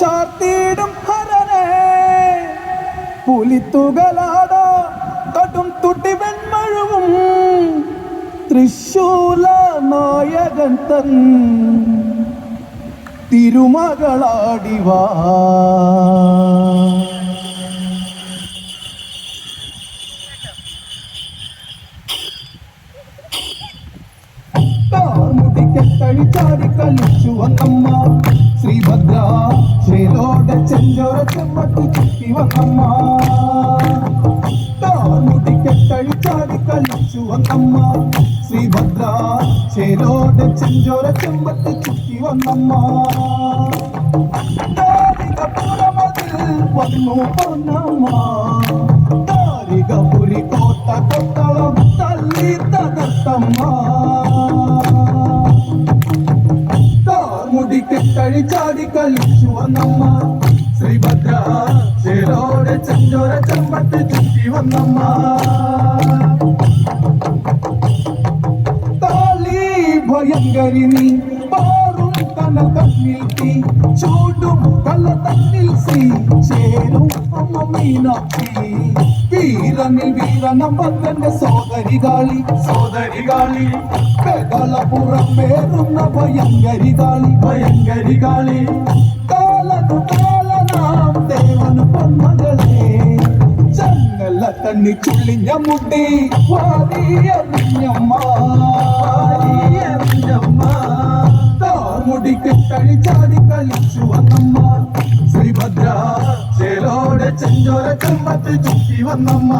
ചാർത്തിയിടും ഹരനെ. പുലിത്തുകളാട കടും തുട്ടി വെൺമഴുവും തൃശൂല നായകൻ തൻ തിരുമകളാടിവാ. കളിച്ചു വന്നമ്മ. ശ്രീഭദ്ര ശ്രീലോടെ ചെഞ്ചോര ചെമ്മട്ടി ചുറ്റി വന്നമ്മ മുടിക്കെട്ടഴിച്ചാടി കളിച്ചു വന്നമ്മ ശ്രീഭദ്ര ശ്രീലോടെ ചെഞ്ചോര ചെമ്പട്ടി ചുറ്റി വന്നമ്മ താരികപ്പുറമതിൽ വന്നു പൊന്നമ്മ താരികപുരി കോട്ട കൊത്തളം തല്ലി തകർത്തമ്മ മുടിക്കെട്ടഴി ചാടി കളിച്ചു വന്നമ്മ ശ്രീഭദ്ര ചേരോടെ ചെഞ്ചോര ചെമ്പത്ത് ചുറ്റി വന്നമ്മ കാളി ഭയങ്കരി നീ പാറും കനൽ തന്നിൽ തീ ചൂടും വീരനിൽ വീരനമ്പത്തന്റെ സോദരി കാളി സോദരി കാളി പെകളപുറം പേറുന്ന ഭയങ്കരി കാളി ഭയങ്കരി കാളി കാലനു കാലനാം ദേവനു പൊന്മകളെ. ചങ്ങല തണ്ണി ചുള്ളിഞ്ഞ മുട്ടി വാരിയറിഞ്ഞമ്മ വാരിയറിഞ്ഞമ്മ താർമുടിക്ക് കഴിച്ചാടി കളിച്ചു വന്നമ്മ ശ്രീഭദ്ര ചേലോടെ ചെഞ്ചോര ചെമ്പത്ത് ചുറ്റി വന്നമ്മ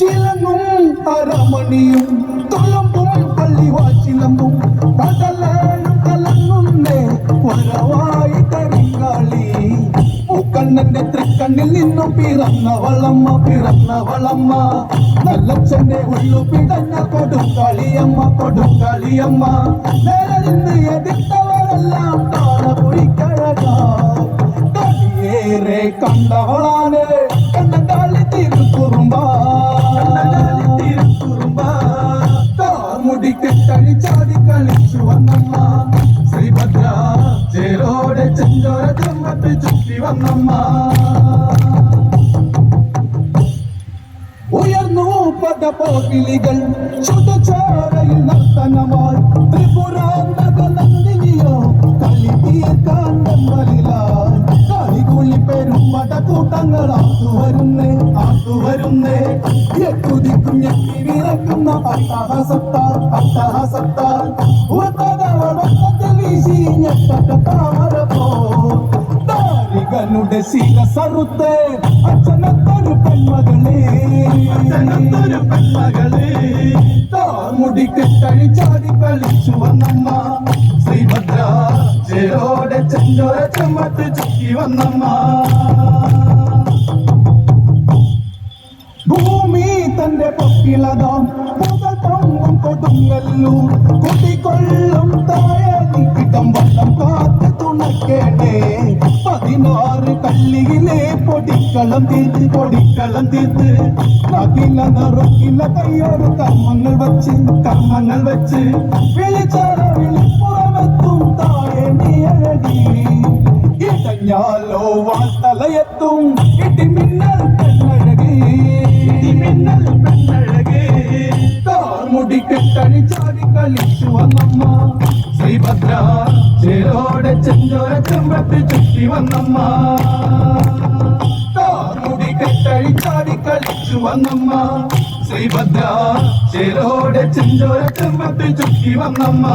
കിളങ്ങും അരമണിയും തുളമ്പും പള്ളിവാച്ചിലമ്പും കടലും കലങ്ങുന്നേ തൃക്കണ്ണിൽ നിന്നും പിറന്ന വളമ്മ പിറന്ന വളമ്മ നല്ലച്ഛന്റെ ഉള്ളു പിടഞ്ഞ കൊടുക്കളിയമ്മ കൊടുക്കളിയമ്മ നേരെ നിന്ന് എതിർത്തവരെല്ലാം താളപുരിക്കഴക കളിയേറെ കണ്ടവളാണ് കണ്ണങ്കാളി തിരുക്കുറുമ്പ കണ്ണങ്കാളി തിരുക്കുറുമ്പ കാർമുടിക്ക് ചാടി കളിച്ചു വന്നമ്മ ചെഞ്ചോര ചുറ്റി വന്നമ്മ ഉയർന്നു പദപോകിളികൾ ചുടുചോരയിൽ നർത്തനമായി ത്രിപുരാന്തകനന്ദിനിയോ കളി തീർക്കാൻ വെമ്പലിലായി കളികുളി പെരും വരുന്നേ ആത്തു വരുന്നേ എത്തുതിക്കും ഞെട്ടി വിറക്കുന്ന അട്ടഹസത്താൽ അട്ടഹസത്താൽ. ഉത്തരവടത്തിൽ വീശി ഞെട്ട താമര പോ ശീല സറുത്ത് അച്ഛനത്തൊരു പെൺമകളെ. അച്ഛനത്തൊരു പെൺമകളെ. താർമുടിക്ക് ചാടി കളിച്ചു വന്നമ്മ. ശ്രീഭദ്ര ചേരോടെ ചെഞ്ചോര ചെമ്മത്ത് ചുറ്റി വന്നമ്മ. ഭൂമി തന്റെ പൊക്കിളതാം കൊടുങ്ങല്ലൂർ കുട്ടിക്കൊള്ളും പൊടിക്കളം തീർത്ത് കൊടിക്കളം തീർത്ത്. അതില്ല നിറക്കില്ല കയ്യോട് കർമ്മങ്ങൾ വച്ച് കർമ്മങ്ങൾ വച്ച്. വിളിച്ചാറ വിളിപ്പുറമെത്തും താഴെ നീ അഴകി ഇടഞ്ഞാലോ വാർത്തലയെത്തും ഇടിമിന്നൽ പെണ്ണഴകി. ഇടിമിന്നൽ പെണ്ണഴകി. കാർമുടിക്ക് ചാടി കളിച്ചു വന്നമ്മ. ശ്രീഭദ്ര ചേരോടെ ചെഞ്ചോര ചെമ്പത്ത് ചുറ്റി വന്നമ്മ. വന്നമ്മ. ശ്രീഭദ്ര ചേരോടെ ചെഞ്ചോര ചെമ്പത്ത് ചുറ്റി വന്നമ്മ.